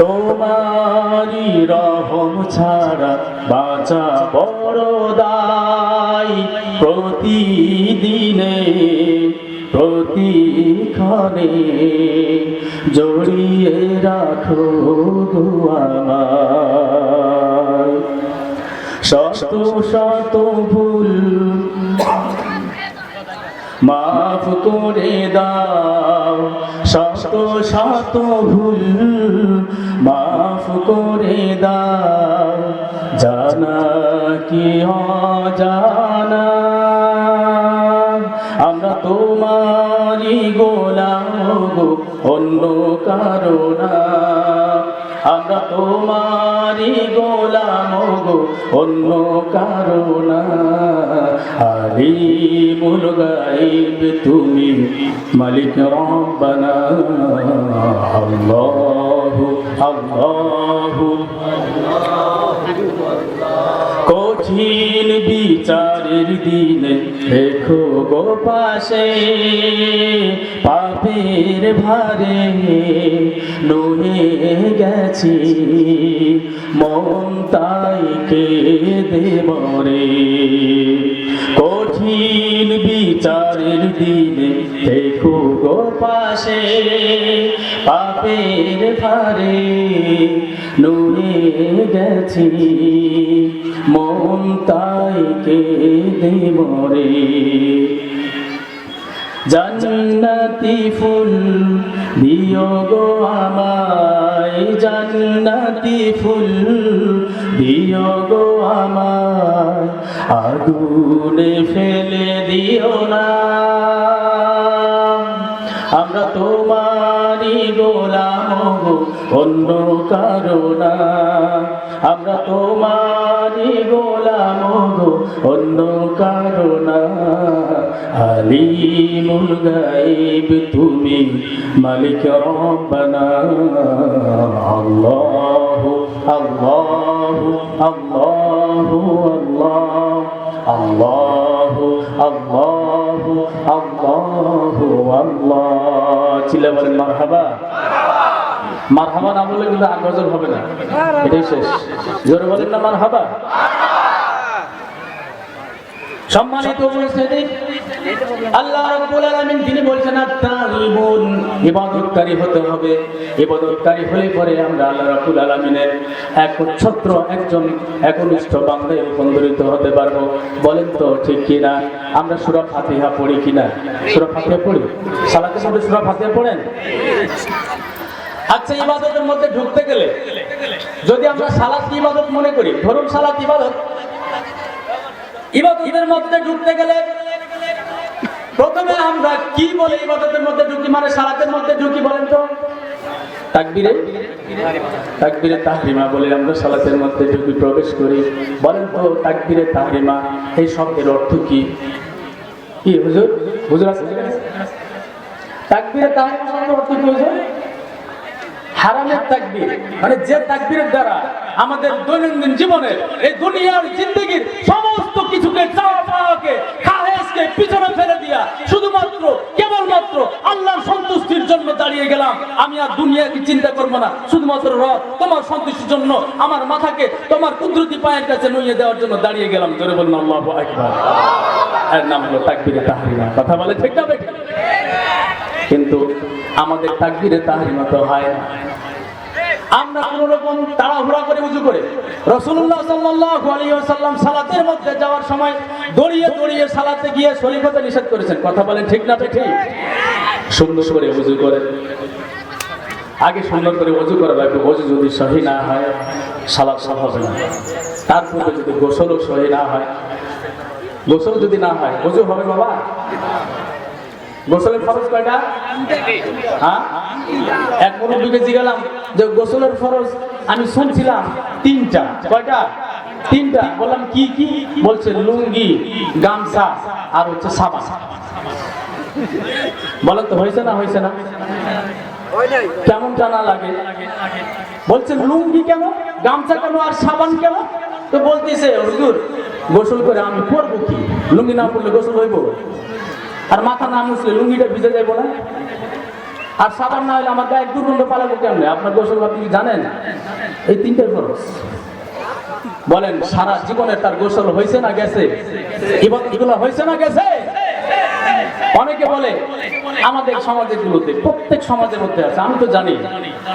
তোমারি রহম ছাড়া বাঁচা বড় দায়। প্রতিদিনে প্রতিক্ষণে জড়িয়ে রাখো গো আমায়। শত শত ভুল মাফ করে দাও। শত শত ভুল মাফ করে দাও। জানা কি অজানা? আমরা তোমারই গোলাম গো অন্য কারণা আমরা তোমারই গোলাম গো, অন্য কারণা আলিমুল গাইব তুমি মালিক রব্বানা। আল্লাহু আল্লাহু। কঠিন বিচারের দিনে রেখো গো পাশে। পাপের ভারে নুয়ে গেছি। মন তাই কে দেবরে কঠিন বিচারের দিনে দেখো গো পাশে, পাপের ভারে নুয়ে গেছি। মন তাই কে দেবরে জান্নাতি ফুল দিও গো আমায়, জান্নাতি ফুল দিও গো আমায়, আগুনে ফেলে দিও না। আমরা তোমারই গোলাম গো অন্য কারণা আমরা তোমারই গোলাম গো অন্য কারণা আলিমুল গাইব তুমি মালিক রব্বানা। আল্লাহু আল্লাহু আল্লাহু, আল্লাহ। আল্লাহু আল্লাহু আল্লাহু, আল্লাহ। চিল্লা বলেন মারহাবা। মারহাবা না বললে কিন্তু গজল হবে না। এটাই শেষ। জোরে বলেন না মারহাবা। সম্মানিত উপস্থিতি, আল্লাহ রাব্বুল আলামিন তিনি বলছেন আত-তাইবুন ইবাদতকারী হতে হবে। ইবাদতকারী হলে পরে আমরা আল্লাহ রাব্বুল আলামিনের এক ছত্র একজন একনিষ্ঠ বান্দায় রূপান্তরিত হতে পারব। বলেন তো ঠিক কিনা? আমরা সূরা ফাতিহা পড়ি কিনা? সূরা ফাতিহা পড়ি? সালাতের মধ্যে সূরা ফাতিহা পড়েন? আচ্ছা ইবাদতের মধ্যে ঢুকতে গেলে। যদি আমরা সালাত ইবাদত মনে করি? ধরুন সালাত ইবাদত। ইবাদতের মধ্যে ঢুকতে গেলে প্রথমে আমরা কি বলে ইবাদতের মধ্যে ঢুকি? মানে সালাতের মধ্যে ঢুকি বলেন তো? তাকবীরে? তাকবীরে তাহরিমা বলে আমরা সালাতের মধ্যে ঢুকি, প্রবেশ করি। বলেন তো, তাকবীরে তাহরিমা, এই শব্দের অর্থ কি? কি হুজুর? হুজুর আছে? তাকবীরে তাহরিমা শব্দের অর্থ কি হুজুর? হারামের তাকবীর মানে যে তাকবীরের দ্বারা আমাদের দৈনন্দিন জীবনের এই দুনিয়ার জিন্দগির সমস্ত কিছুকে চাওয়া পাওয়াকে খাহেসকে পিছনে ফেলে দিয়া শুধুমাত্র, কেবলমাত্র আল্লাহর সন্তুষ্টির জন্য দাঁড়িয়ে গেলাম। আমি আর দুনিয়াকে চিন্তা করব না। শুধুমাত্র রব, তোমার সন্তুষ্টির জন্য, আমার মাথাকে তোমার কুদরতি পায়ের কাছে নুইয়ে দেওয়ার জন্য দাঁড়িয়ে গেলাম। জোরে বললাম আল্লাহু আকবার। এর নাম হলো তাকবীরে তাহরিমা। কথা বলে ঠিক না আমাদের তাকবীরে তাহরিমা তো হয় না। আমরা কোন রকম তাড়াহুড়া করে উজু করে রসুল্লাহ সাল্লাল্লাহু আলাইহি ওয়াসাল্লাম সালাতের মধ্যে যাওয়ার সময় দড়িয়ে দড়িয়ে সালাতে গিয়ে শরীফ হতে নিষেধ করেছেন। কথা বলেন ঠিক না ঠিক? সুন্দর করে উজু করে। আগে সুন্দর করে অজু করা লাগবে। অজু যদি সহি না হয় সালাদ সহজ না। তারপরে যদি গোসলও সহি না হয়, গোসল যদি না হয় অজু হবে বাবা? গোসলের ফরজ কয়টা? হ্যাঁ? এক মুরব্বীকে জিজ্ঞালাম যে গোসলের ফরজ আমি শুনছিলাম তিনটা। কয়টা? তিনটা। বললাম, কি কি? বলছে, লুঙ্গি, গামছা আর হচ্ছে সাবান। বলেন তো, হয়েছে না হয়েছে না? কেমন টানা লাগে? বলছে, লুঙ্গি কেন? গামছা কেন আর সাবান কেন? তো বলতেছে, হুজুর, গোসল করে আমি করব কি? লুঙ্গি না পরলে গোসল হইব? আর মাথা না মুছলে লুঙ্গিটা ভিজে যাইব না। আর সাবান না হলে আমার গায়ে দুর্গন্ধ পালাবো কেমনে? আপনার গোসল আপনি জানেন? এই তিনটে খরচ। বলেন, সারা জীবনে তার গোসল হয়েছে না গেছে? এগুলো হয়েছে না গেছে? অনেকে বলে, আমাদের সমাজের গুলোতে প্রত্যেক সমাজের মধ্যে আছে, আমি তো জানি।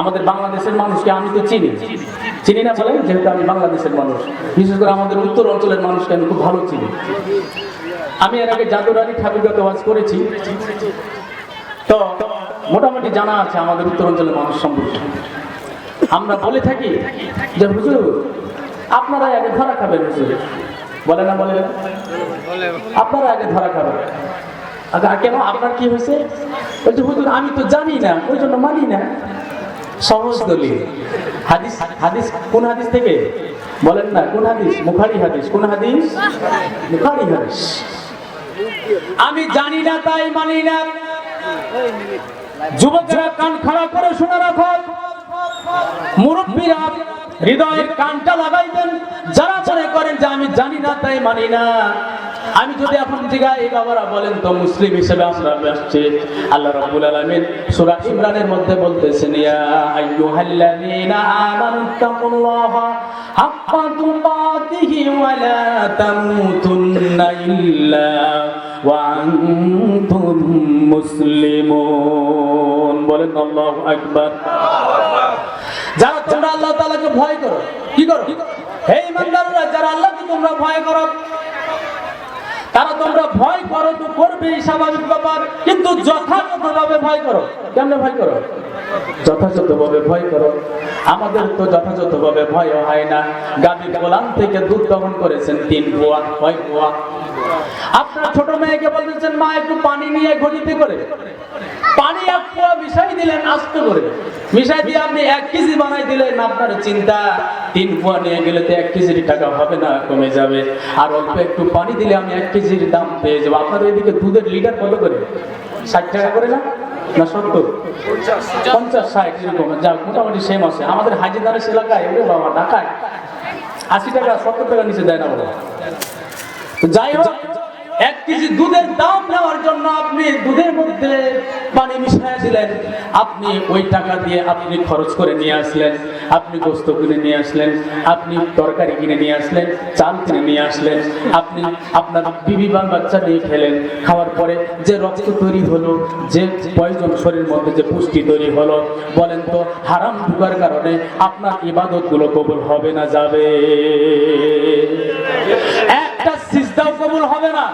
আমাদের বাংলাদেশের মানুষকে আমি তো চিনি। চিনি না বলে যেহেতু আমি বাংলাদেশের মানুষ। বিশেষ করে আমাদের উত্তর অঞ্চলের মানুষকে আমি খুব ভালো চিনি। আমি এর আগে জাদুরানি ঠাকুরগাতে ওয়াজ করেছি। তো মোটামুটি জানা আছে আমাদের উত্তর অঞ্চলের মানুষ সম্পর্কে। আমরা বলে থাকি যে, হুজুর, আপনারা আগে ধরা খাবেন, হুজুর। বলে না বলে না? আপনারা আগে ধরা খাবেন। আচ্ছা কেন? আপনার কি হয়েছে? বলছে, হুজুর, আমি তো জানি না, ওই জন্য মানি না। সহজ দলিল। হাদিস হাদিস কোন হাদিস থেকে? বলেন না, কোন হাদিস? মুখারি হাদিস। কোন হাদিস? মুখারি হাদিস। আমি জানি না, তাই মানি না। যুবকেরা কান খাড়া করে শুনে রাখো। মুরব্বীরা হৃদয়ের কানটা লাগাইবেন। যারা মনে করেন যে আমি জানি না, তাই মানি না। আমি যদি এখন জিগাই, এই বাবারা বলেন তো মুসলিম হিসেবে আমরা আসছে। আল্লাহ রাব্বুল আলামিন সূরা ইমরানের মধ্যে বলতেছেন, ইয়া আইয়ুহাল্লাযীনা আমানু তাকুল্লাহা হাক্কা তুকাতিহি ওয়া লা তামুতুন্না ইল্লা ওয়া আনতুম মুসলিমুন। বলেন, আল্লাহু আকবার। যারা তোমরা আল্লাহ তাআলাকে ভয় করো, কি করো? হে ইমানদাররা, যারা আল্লাহকে তোমরা ভয় করো তারা তোমরা ভয় করো তো করবে স্বাভাবিক ব্যাপার। কিন্তু যথাযথভাবে ভয় করো। কেমনে ভয় করো? যথাযথভাবে ভয় করো। আমাদের তো যথাযথভাবে ভয় হয় না। গাবি গোলাম থেকে দুধ দহন করেছেন তিন বুয়া কয় বুয়া আপনার ছোট মেয়েকে বলতেছেন, মা, একটু পানি নিয়ে ঘটিতে করে। পানি এক পোয়া মিশাই দিলেন, আস্তে করে। মিশাই দিয়ে আপনি এক কেজি বানাই দিলেন, আপনার চিন্তা। তিন পোয়া নিয়ে গেলে তো এক কেজির টাকা হবে না, কমে যাবে। আর অল্প একটু পানি দিলে আমি এক কেজির দাম পেয়ে যাব। আপনাদের এদিকে দুধের লিটার কত করে? ষাট টাকা করে না? না, সত্তর? পঞ্চাশ, ষাট, এরকম। যা মোটামুটি সেম আছে। আমাদের হাজিদারেস এলাকায় এগুলো বাবা, ঢাকায়। আশি টাকা, সত্তর টাকা নিচে দেয় না বাবা যাই হোক কেজি দুধের দাম নেওয়ার জন্য আপনি দুধের মধ্যে পানি মিশিয়ে দিলেন। আপনি ওই টাকা দিয়ে আপনি খরচ করে নিয়ে আসলেন, আপনি গোস্ত কিনে নিয়ে আসলেন, আপনি তরকারি কিনে নিয়ে আসলেন, চাল কিনে নিয়ে আসলেন, আপনি আপনার বিবি বা বাচ্চা নিয়ে খেলেন। খাওয়ার পরে যে রক্ত তৈরি হলো, যে প্রয়োজন শরীরের মধ্যে যে পুষ্টি তৈরি হলো, বলেন তো হারাম ঢুকার কারণে আপনার ইবাদতগুলো কবুল হবে না, যাবে। একটা সিজদাও কবুল হবে না।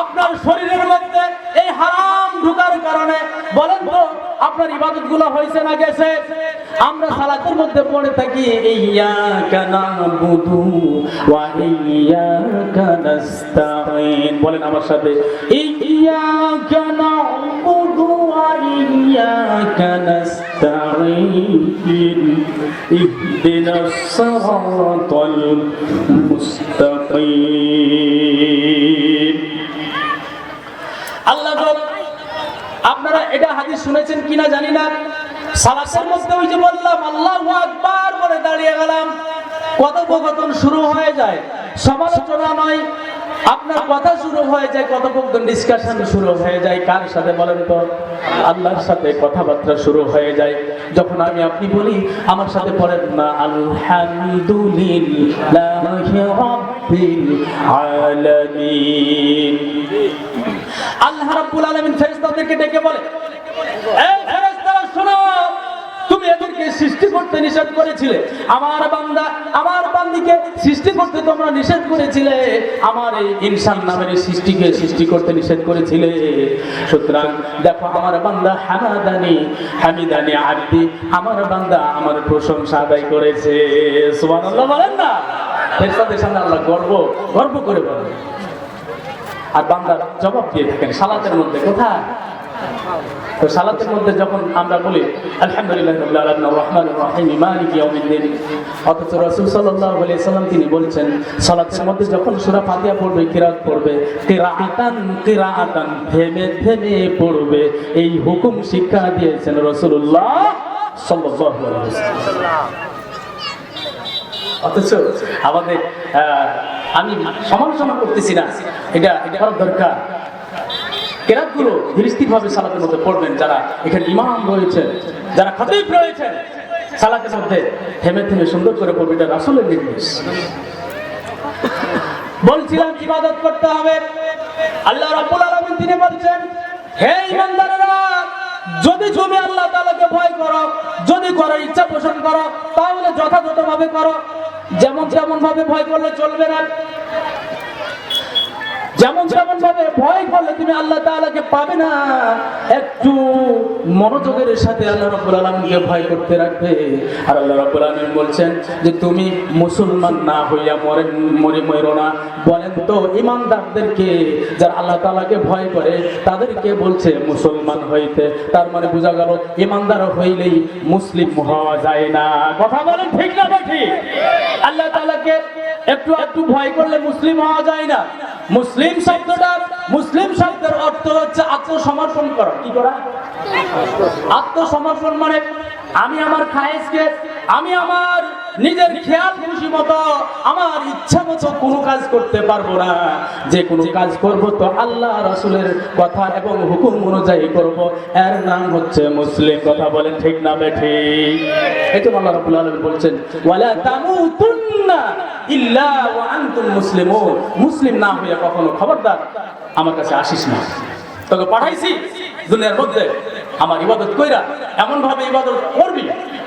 আপনার শরীরের মধ্যে এই হারাম ঢুকার কারণে, বলেন তো, আপনার ইবাদতগুলো হয়েছে না গেছে? আমরা সালাতের মধ্যে পড়ে থাকি বলেন আমার সাথে মুস্তাকিম। আল্লাহ আপনারা এটা হাদিস শুনেছেন কিনা জানি না। সালাতের মধ্যে ওই যে বললাম, আল্লাহ আকবার বলে দাঁড়িয়ে গেলাম। কথোপকথন শুরু হয়ে যায়। সমালোচনা নয়। আপনার কথা শুরু হয়ে যায়, কথোপকথন ডিসকাশন শুরু হয়ে যায়। কার সাথে বলেন তো? আল্লাহর সাথে কথাবার্তা শুরু হয়ে যায়। যখন আমি আপনি বলি, আমার সাথে পড়েন না, আলহামদুলিল্লাহি আলামিন। আল্লাহ রাব্বুল আলামিন ফেরেশতাদেরকে ডেকে বলে, এই ফেরেশতারা, শোনো, তুমি এদেরকে সৃষ্টি করতে নিষেধ করেছিলে। আমার বান্দা, আমার বান্দিকে সৃষ্টি করতে তোমরা নিষেধ করেছিলে। আমার এই ইনসান নামের সৃষ্টিকে সৃষ্টি করতে নিষেধ করেছিলে। সুতরাং দেখো, আমার বান্দা হামাদানি, হামিদানি আব্দি, আমার বান্দা আমার প্রশংসা আদায় করেছে। সুবহানাল্লাহ বলেন না। ফেরেশতাদের সামনে আল্লাহ গর্ব গর্ব করে বলেন। আর বান্দা জবাব দিয়ে থাকেন, সালাতের মধ্যে কোথায়? তো সালাতের মধ্যে যখন আমরা বলি, আলহামদুলিল্লাহ রহমানির রহিম ইয়াউমিদ্দিন, অথচ রাসূল সাল্লাল্লাহু আলাইহি সাল্লাম তিনি বলছেন, সালাতের মধ্যে যখন সূরা ফাতিহা পড়বে, কিরাত পড়বে, কিরাআতান কিরাআতান থেমে থেমে পড়বে। এই হুকুম শিক্ষা দিয়েছেন রাসূলুল্লাহ সাল্লাল্লাহু অথচ আমাদের আমি সমালোচনা করতেছি না। এটা এটা করার দরকার। কেরাতগুলো ধীরস্থির ভাবে সালাতের মধ্যে পড়বেন যারা এখানে ইমাম রয়েছেন যারা খতিব রয়েছেন সালাতের মধ্যে। থেমে থেমে সুন্দর করে পড়বে, এটা রাসূলের নির্দেশ। বলছিলাম, ইবাদত করতে হবে। আল্লাহ রাব্বুল আলামিন তিনি বলছেন, হে ইমানদারেরা যদি তুমি আল্লাহ তাআলাকে ভয় করো, যদি করার ইচ্ছা পোষণ করো, তাহলে যথাযথভাবে করো। যেমন যেমন ভাবে ভয় করলে চলবে না। যেমন যেমন ভাবে ভয় করলে তুমি আল্লাহ তাআলাকে পাবে না। একটু মনোযোগের সাথে আল্লাহ রাব্বুল আলামিনকে ভয় করতে রাখবে। আর আল্লাহ রাব্বুল আলামিন বলছেন যে, তুমি মুসলমান না হইয়া মরে মরে মরো না। বলেন তো ইমানদারদেরকে, যারা আল্লাহ তাআলাকে ভয় করে, তাদেরকে বলছে, মুসলমান হইতে। তার মানে বোঝা গেল, ইমানদার হইলেই মুসলিম হওয়া যায় না। কথা বলেন ঠিক না ঠিক? আল্লাহ তাআলাকে একটু একটু ভয় করলে মুসলিম হওয়া যায় না। মুসলিম শব্দটা মুসলিম শব্দের অর্থ হচ্ছে আত্মসমর্পণ করা কি করা? আত্মসমর্পণ মানে আমি আমার খায়েজকে আমি আমার নিজের খেয়াল খুশি মতো, আমার ইচ্ছা মতো কোনো কাজ করতে পারব না। যে কোনো কাজ করব তো আল্লাহ রাসূলের কথা এবং হুকুম অনুযায়ী করব। এর নাম হচ্ছে মুসলিম। কথা বলেন ঠিক না বেঠি? এই তো আল্লাহ রাব্বুল আলামিন বলছেন, ওয়ালা তামুতুন্না ইল্লা ওয়া আনতুম মুসলিমুন। মুসলিম না হইয়া কখনো খবরদার আমার কাছে আসিস না। তোকে পাঠাইছি দুনিয়ার মধ্যে। আমার ইবাদত কইরা এমন ভাবে ইবাদত করবি,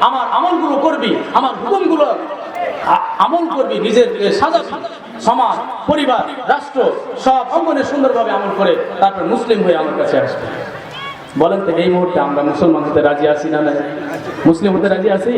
আমার আমলগুলো করবি, আমার হুকুমগুলো আমল করবি, নিজের সাজা সমাজ, পরিবার, রাষ্ট্র, সব অঙ্গনে সুন্দরভাবে আমল করে তারপর মুসলিম হয়ে আমার কাছে আসবে। বলেন তো, এই মুহূর্তে আমরা মুসলমান হতে রাজি আছি না মুসলিম হতে রাজি আছি?